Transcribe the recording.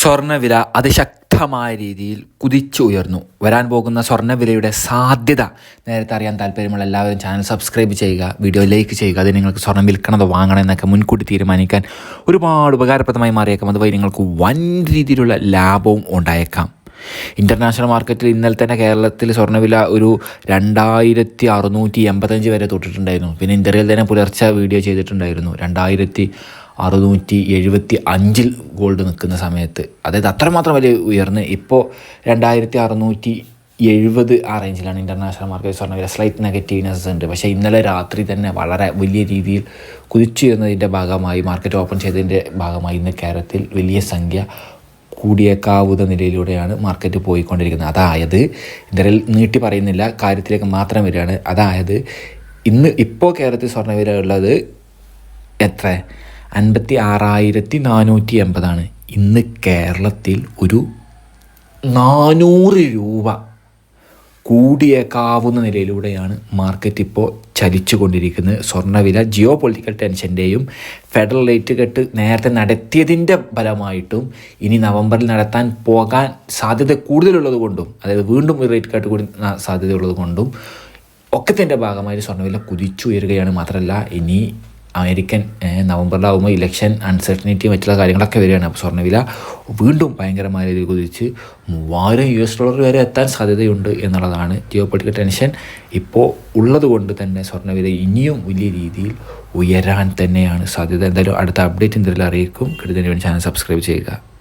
സ്വർണവില അതിശക്തമായ രീതിയിൽ കുതിച്ചു ഉയർന്നു വരാൻ പോകുന്ന സ്വർണവിലയുടെ സാധ്യത നേരത്തെ അറിയാൻ താല്പര്യമുള്ള എല്ലാവരും ചാനൽ സബ്സ്ക്രൈബ് ചെയ്യുക വീഡിയോ ലൈക്ക് ചെയ്യുക അത് നിങ്ങൾക്ക് സ്വർണം വിൽക്കണതോ വാങ്ങണം എന്നൊക്കെ മുൻകൂട്ടി തീരുമാനിക്കാൻ ഒരുപാട് ഉപകാരപ്രദമായി മാറിയേക്കാം. അതുവഴി നിങ്ങൾക്ക് വൻ രീതിയിലുള്ള ലാഭവും ഉണ്ടായേക്കാം. ഇന്റർനാഷണൽ മാർക്കറ്റിൽ ഇന്നലെ തന്നെ കേരളത്തിൽ സ്വർണവില ഒരു രണ്ടായിരത്തി അറുന്നൂറ്റി എൺപത്തഞ്ച് വരെ തൊട്ടിട്ടുണ്ടായിരുന്നു. പിന്നെ ഇന്ത്യയിൽ തന്നെ പുലർച്ചെ വീഡിയോ ചെയ്തിട്ടുണ്ടായിരുന്നു. രണ്ടായിരത്തി അറുന്നൂറ്റി എഴുപത്തി അഞ്ചിൽ ഗോൾഡ് നിൽക്കുന്ന സമയത്ത്. അതായത് അത്രമാത്രം വലിയ ഉയർന്ന്. ഇപ്പോൾ രണ്ടായിരത്തി അറുന്നൂറ്റി എഴുപത് ആ റേഞ്ചിലാണ് ഇന്റർനാഷണൽ മാർക്കറ്റ് സ്വർണവില സ്ലൈറ്റ് നെഗറ്റീവ്നെസ് ഉണ്ട്. പക്ഷേ ഇന്നലെ രാത്രി തന്നെ വളരെ വലിയ രീതിയിൽ കുതിച്ചുയർന്നതിന്റെ ഭാഗമായി മാർക്കറ്റ് ഓപ്പൺ ചെയ്തതിന്റെ ഭാഗമായി ഇന്ന് കേരളത്തിൽ വലിയ സംഖ്യ കൂടിയേക്കാവുന്ന നിലയിലൂടെയാണ് മാർക്കറ്റ് പോയിക്കൊണ്ടിരിക്കുന്നത്. അതായത് ഇന്നലെ നീട്ടി പറയുന്നില്ല കാര്യത്തിലേക്ക് മാത്രം വരികയാണ്. അതായത് ഇന്ന് ഇപ്പോൾ കേരളത്തിൽ സ്വർണവില ഉള്ളത് എത്ര? അൻപത്തി ആറായിരത്തി നാനൂറ്റി എൺപതാണ് ഇന്ന് കേരളത്തിൽ ഒരു നാനൂറ് രൂപ കൂടിയേക്കാവുന്ന നിലയിലൂടെയാണ് മാർക്കറ്റ് ഇപ്പോൾ ചലിച്ചുകൊണ്ടിരിക്കുന്നത്. സ്വർണവില ജിയോ പൊളിറ്റിക്കൽ ടെൻഷന്റെയും ഫെഡറൽ റേറ്റ് കെട്ട് നേരത്തെ നടത്തിയതിന്റെ ഫലമായിട്ടും ഇനി നവംബറിൽ നടത്താൻ പോകാൻ സാധ്യത കൂടുതലുള്ളത് കൊണ്ടും അതായത് വീണ്ടും ഒരു റേറ്റ് കട്ട് കൂടി സാധ്യതയുള്ളത് കൊണ്ടും ഒക്കത്തിന്റെ ഭാഗമായി സ്വർണവില കുതിച്ചുയരുകയാണ് മാത്രമല്ല. ഇനി അമേരിക്കൻ നവംബറിലാവുമ്പോൾ ഇലക്ഷൻ അൺസർട്ടനിറ്റി മറ്റുള്ള കാര്യങ്ങളൊക്കെ വരികയാണ്. അപ്പോൾ സ്വർണവില വീണ്ടും ഭയങ്കരമായ രീതിയിൽ കുതിച്ച് മൂവായിരം യു എസ് ഡോളർ വരെ എത്താൻ സാധ്യതയുണ്ട് എന്നുള്ളതാണ് ജിയോ പൊളിറ്റിക്കൽ ടെൻഷൻ ഇപ്പോൾ ഉള്ളത് കൊണ്ട് തന്നെ സ്വർണവില ഇനിയും വലിയ രീതിയിൽ ഉയരാൻ തന്നെയാണ് സാധ്യത. എന്തായാലും അടുത്ത അപ്ഡേറ്റ് എന്തെങ്കിലും അറിയിക്കും. വേണ്ടി ചാനൽ സബ്സ്ക്രൈബ് ചെയ്യുക.